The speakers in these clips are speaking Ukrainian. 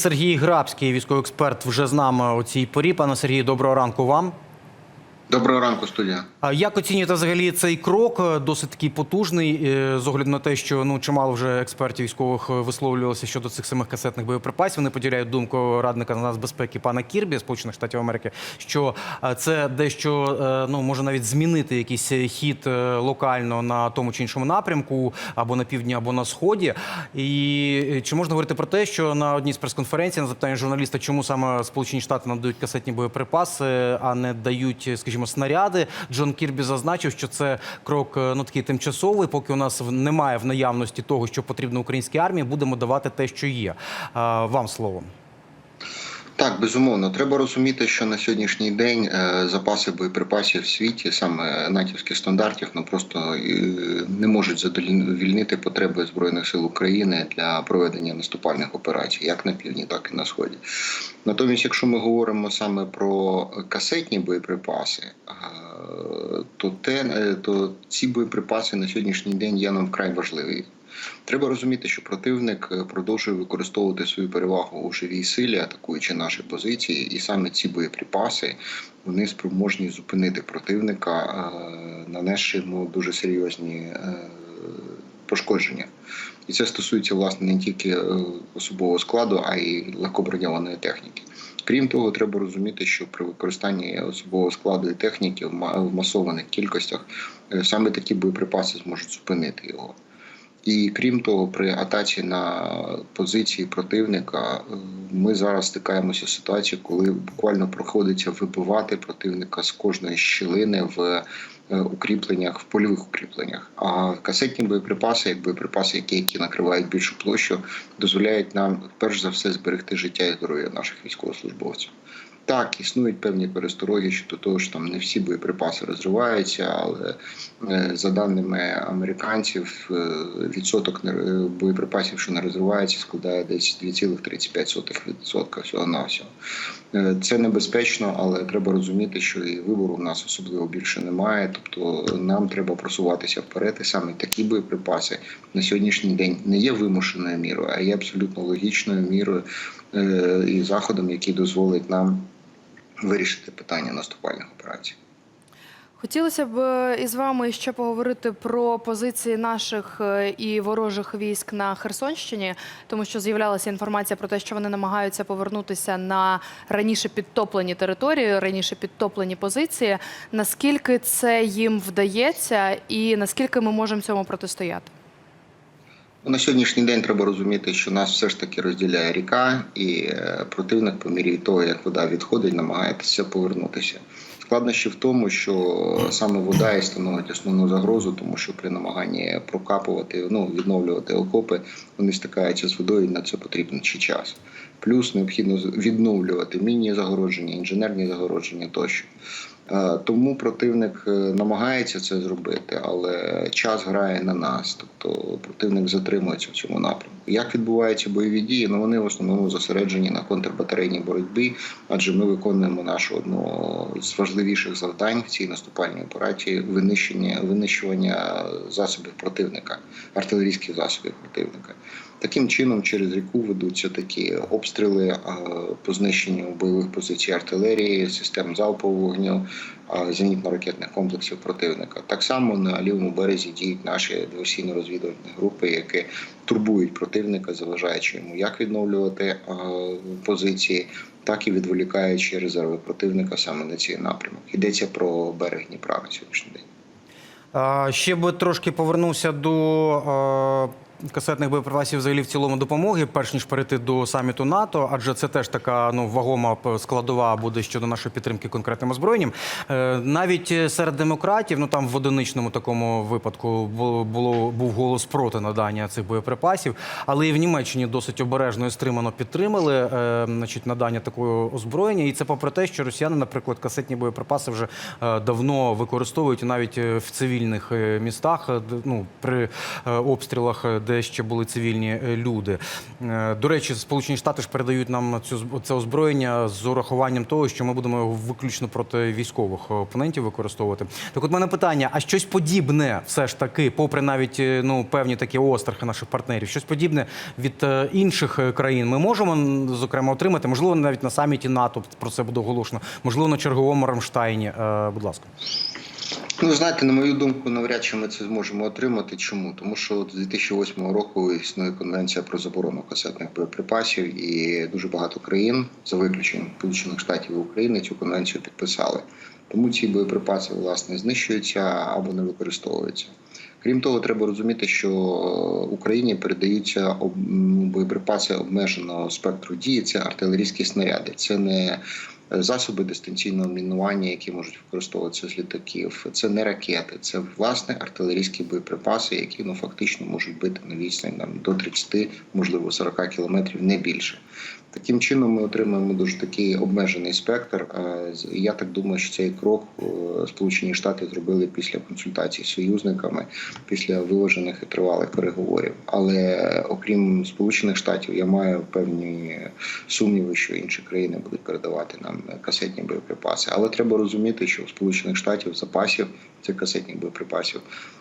Сергій Грабський, військовий експерт, вже з нами у цій порі. Пане Сергію, доброго ранку вам. Доброго ранку, студія. А Як оцінюєте взагалі цей крок? Досить такий потужний, е, з огляду на те, що ну чимало вже експертів військових е, висловлювалося щодо цих самих касетних боєприпасів. Вони поділяють думку радника з нацбезпеки пана Кірбі Сполучених Штатів Америки, що е, це дещо ну може навіть змінити якийсь хід локально на тому чи іншому напрямку, або на півдні, або на сході. І чи можна говорити про те, що на одній з прес-конференцій на запитання журналіста, чому саме Сполучені Штати надають касетні боєприпаси, а не дають, скажімо, снаряди. Джон Кірбі зазначив, що це крок е, ну такий тимчасовий, поки у нас немає в наявності того, що потрібно українській армії, будемо давати те, що є. Вам слово. Так, безумовно, треба розуміти, що на сьогоднішній день е, запаси боєприпасів в світі, саме натівських стандартів, ну просто е, не можуть задовільнити потреби збройних сил України для проведення наступальних операцій, як на півдні, так і на сході. Натомість, якщо ми говоримо саме про касетні боєприпаси, е, то те то ці боєприпаси на сьогоднішній день є нам вкрай важливі. Треба розуміти, що противник е, продовжує використовувати свою перевагу у живій силі, атакуючи наші позиції, і саме ці боєприпаси вони спроможні зупинити противника, е, нанесши йому дуже серйозні е, пошкодження. І це стосується власне не тільки особового складу, а й легкоброньованої техніки. Крім того, треба розуміти, що при використанні особового складу і техніки в масованих кількостях саме такі боєприпаси зможуть зупинити його. І крім того, при атаці на позиції противника е, ми зараз стикаємося з ситуацією, коли буквально проходиться вибивати противника з кожної щілини в е, укріпленнях, в польових укріпленнях. А касетні боєприпаси, як боєприпаси, які, які накривають більшу площу, дозволяють нам перш за все зберегти життя і здоров'я наших військовослужбовців. Так, існують певні перестороги щодо того, що там не всі боєприпаси розриваються, але е, за даними американців, е, відсоток не- боєприпасів, що не розриваються, складає десь 2,35% всього на всього. Це небезпечно, але треба розуміти, що і вибору в нас особливо більше немає. Тобто нам треба просуватися вперед. І саме такі боєприпаси на сьогоднішній день не є вимушеною мірою, а є абсолютно логічною мірою е, і заходом, який дозволить нам вирішити питання наступальних операцій. Хотілося б е, із вами ще поговорити про позиції наших е, і ворожих військ на Херсонщині, тому що з'являлася інформація про те, що вони намагаються повернутися на раніше підтоплені території, раніше підтоплені позиції. Наскільки це їм вдається, і наскільки ми можемо цьому протистояти? Ну, На сьогоднішній день треба розуміти, що нас все ж таки розділяє ріка, і е, противник, по мірі того, як вода відходить, намагається повернутися. Складнощі в тому, що саме вода і становить основну загрозу, тому що при намаганні прокапувати, ну відновлювати окопи, вони стикаються з водою, і на це потрібен ще час. Плюс необхідно відновлювати мінні загородження, інженерні загородження тощо. Е, Тому противник е, намагається це зробити, але час грає на нас. Тобто противник затримується в цьому напрямку. Як відбуваються бойові дії? Ну вони в основному зосереджені на контрбатарейній боротьбі, адже ми виконуємо нашу одну з важливіших завдань в цій наступальній операції винищення винищування засобів противника, артилерійських засобів противника. Таким чином, через ріку ведуться такі обстріли е, по знищенню бойових позицій артилерії, систем залпового вогню, зенітно-ракетних комплексів противника. Так само на лівому березі діють наші диверсійно-розвідувальні групи, які турбують противника, заважаючи йому як відновлювати позиції, так і відволікаючи резерви противника саме на цей напрямок. Йдеться про берег Дніпра на сьогоднішній день. Ще би трошки повернувся до касетних боєприпасів взагалі в цілому допомоги, перш ніж перейти до саміту НАТО, адже це теж така ну вагома складова буде щодо нашої підтримки конкретним озброєнням. Е, Навіть е, серед демократів, ну там в одиничному такому випадку було, був голос проти надання цих боєприпасів, але і в Німеччині досить обережно і стримано підтримали е, значить, надання такого озброєння. І це попри те, що росіяни, наприклад, касетні боєприпаси вже давно використовують навіть в цивільних містах, ну при обстрілах, де ще були цивільні е, люди. Е, До речі, Сполучені Штати ж передають нам цю це озброєння з урахуванням того, що ми будемо його виключно проти військових опонентів використовувати. Так, от мене питання: а щось подібне, все ж таки, попри навіть е, ну певні такі острахи наших партнерів, щось подібне від інших країн ми можемо зокрема отримати, можливо, навіть на саміті НАТО про це буде оголошено, можливо, на черговому Рамштайні. Будь ласка. Ну, знаєте, на мою думку, навряд чи ми це зможемо отримати. Чому? Тому що з 2008 року існує конвенція про заборону касетних боєприпасів, і дуже багато країн, за виключенням Сполучених Штатів і України, цю конвенцію підписали. Тому ці боєприпаси власне знищуються або не використовуються. Крім того, треба розуміти, що Україні передаються об- боєприпаси обмеженого спектру дії. Це артилерійські снаряди. Це не засоби дистанційного мінування, які можуть використовуватися з літаків. Це не ракети, це власне артилерійські боєприпаси, які ну фактично можуть бити на відстань до 30, можливо 40 кілометрів, не більше. Таким чином ми отримуємо дуже такий обмежений спектр. Е, Я так думаю, що цей крок е, Сполучені Штати зробили після консультацій з союзниками, після виважених і тривалих переговорів. Але окрім Сполучених Штатів, я маю певні сумніви, що інші країни будуть передавати нам касетні боєприпаси. Але треба розуміти, що у Сполучених Штатів запасів цих касетних боєприпасів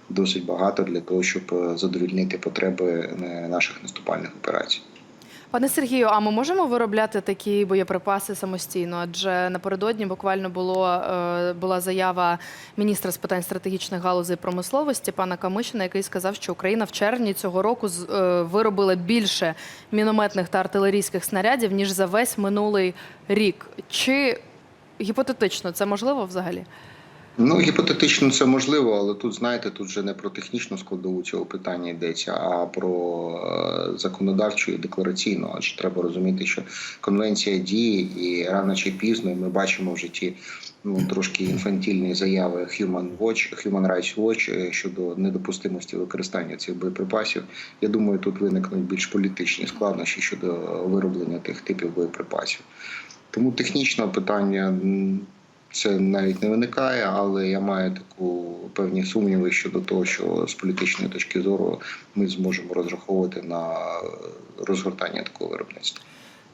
досить багато для того, щоб е, задовільнити потреби наших наступальних операцій. Пане Сергію, а ми можемо виробляти такі боєприпаси самостійно? Адже напередодні буквально було е, була заява міністра з питань стратегічних галузей промисловості пана Камишина, який сказав, що Україна в червні цього року е, виробила більше мінометних та артилерійських снарядів ніж за весь минулий рік. Чи гіпотетично це можливо взагалі? Ну, гіпотетично це можливо, але тут, знаєте, тут вже не про технічну складову цього питання йдеться, а про е, законодавчу і деклараційну. Адже треба розуміти, що конвенція діє, і рано чи пізно і ми бачимо в житті ну, трошки інфантільні заяви Human Watch, Human Rights Watch е, щодо недопустимості використання цих боєприпасів. Я думаю, тут виникнуть більш політичні складнощі щодо вироблення тих типів боєприпасів. Тому технічне питання це навіть не виникає, але я маю таку певні сумніви щодо того, що з політичної точки зору ми зможемо розраховувати на розгортання такого виробництва.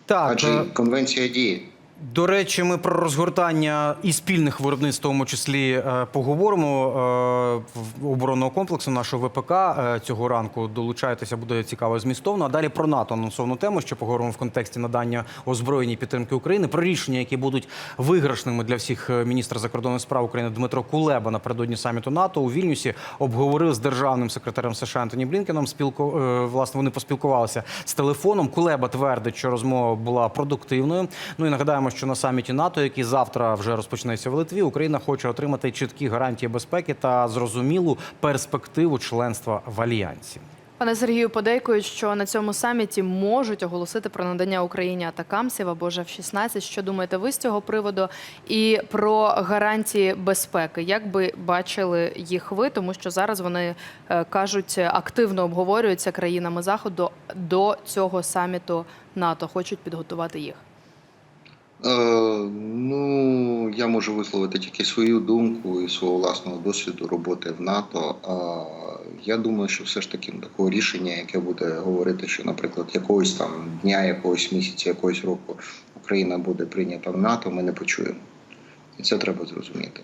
Так, Адже е, конвенція діє. До речі, ми про розгортання і спільних виробництв, в тому числі е, поговоримо е, в оборонного комплексу нашого ВПК е, цього ранку. Долучайтеся, буде цікаво змістовно. А далі про НАТО анонсовану тему, що поговоримо в контексті надання озброєння і підтримки України. Про рішення, які будуть виграшними для всіх міністра закордонних справ України Дмитро Кулеба напередодні саміту НАТО у Вільнюсі обговорив з державним секретарем США Антоні Блінкеном. Спілку власне вони поспілкувалися з телефоном. Кулеба твердить, що розмова була продуктивною. Ну і нагадаємо, що на саміті НАТО, який завтра вже розпочнеться в Литві, Україна хоче отримати чіткі гарантії безпеки та зрозумілу перспективу членства в альянсі. Пане Сергію, подейкують, що на цьому саміті можуть оголосити про надання Україні атакамсів або ж F-16. Що думаєте ви з цього приводу? І про гарантії безпеки? Як би бачили їх ви? Тому що зараз вони е, кажуть, активно обговорюються країнами заходу до цього саміту НАТО. Хочуть підготувати їх. Е, ну, я можу висловити тільки свою думку і свого власного досвіду роботи в НАТО. Е, я думаю, що все ж таки такого рішення, яке буде говорити, що, наприклад, якогось там дня, якогось місяця, якогось року Україна буде прийнята в НАТО, ми не почуємо. І це треба зрозуміти.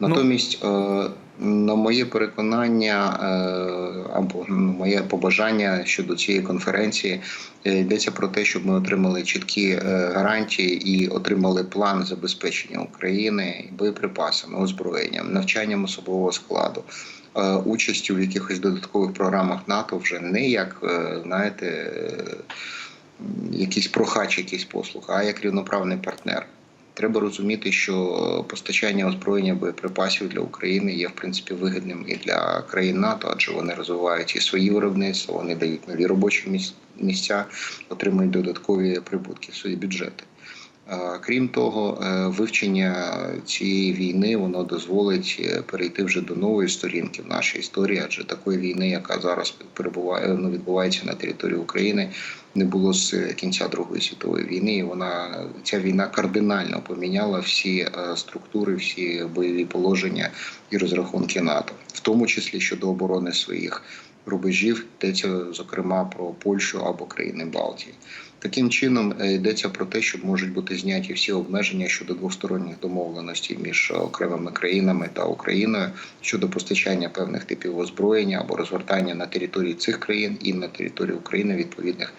Натомість, е, на моє переконання е, або моє побажання щодо цієї конференції е, йдеться про те, щоб ми отримали чіткі е, гарантії і отримали план забезпечення України боєприпасами, озброєнням, навчанням особового складу. Участю в якихось додаткових програмах НАТО вже не як знаєте, якийсь прохач, якийсь послуг, а як рівноправний партнер. Треба розуміти, що постачання озброєння боєприпасів для України є в принципі вигідним і для країн НАТО, адже вони розвивають і свої виробництва, вони дають нові робочі міс- місця, отримують додаткові прибутки в свої бюджети. Е, Крім того, е, вивчення цієї війни воно дозволить е, перейти вже до нової сторінки в нашій історії, адже такої війни, яка зараз перебуває, ну, відбувається на території України, не було з кінця Другої світової війни. І вона ця війна кардинально поміняла всі е, структури, всі бойові положення і розрахунки НАТО, в тому числі щодо оборони своїх рубежів. Йдеться зокрема про Польщу або країни Балтії. Таким чином е, йдеться про те, що можуть бути зняті всі обмеження щодо двосторонніх домовленостей між окремими країнами та Україною щодо постачання певних типів озброєння або розгортання на території цих країн і на території України відповідних.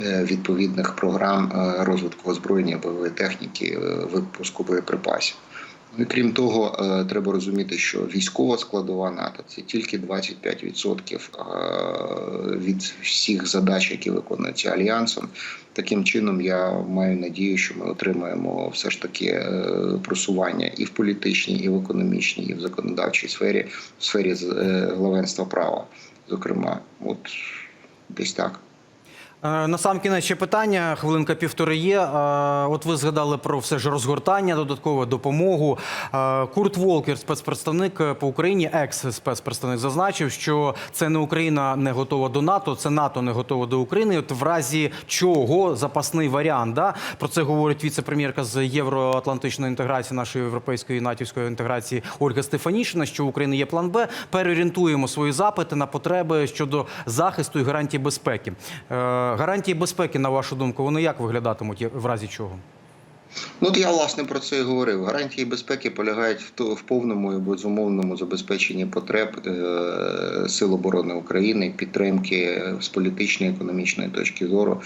е, Відповідних програм е, розвитку озброєння бойової техніки, випуску боєприпасів. Ну і крім того, е, треба розуміти, що військова складова НАТО це тільки 25% е, від всіх задач, які виконуються альянсом. Таким чином, я маю надію, що ми отримаємо все ж таки е, просування і в політичній, і в економічній, і в законодавчій сфері, в сфері главенства права. Зокрема, от десь так. Е, На сам кінець ще питання, хвилинка півтори є. Е, От ви згадали про все ж розгортання, додаткову допомогу. Е, Курт Волкер, спецпредставник по Україні, екс-спецпредставник, зазначив, що це не Україна не готова до НАТО, це НАТО не готово до України. От в разі чого запасний варіант. Да? Про це говорить віце-прем'єрка з євроатлантичної інтеграції, нашої європейської натівської інтеграції Ольга Стефанішина, що в України є план Б. Переорієнтуємо свої запити на потреби щодо захисту і гарантії безпеки. Гарантії безпеки, на вашу думку, вони як виглядатимуть в разі чого? Ну, от я власне про це і говорив. Гарантії безпеки полягають в то- в повному і безумовному забезпеченні потреб е, Сил оборони України, підтримки з політичної економічної точки зору,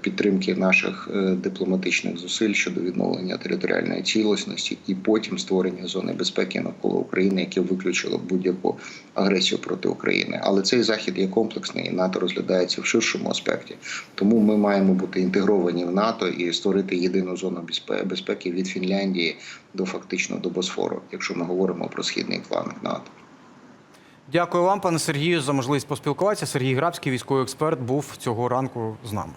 підтримки наших е, дипломатичних зусиль щодо відновлення територіальної цілісності і потім створення зони безпеки навколо України, яке виключило будь-яку агресію проти України. Але цей захід є комплексний, і НАТО розглядається в ширшому аспекті. Тому ми маємо бути інтегровані в НАТО і створити єдину зону безпеки від Фінляндії до фактично до Босфору, якщо ми говоримо про східний фланг НАТО. Дякую вам, пане Сергію, за можливість поспілкуватися. Сергій Грабський, військовий експерт, був цього ранку з нами.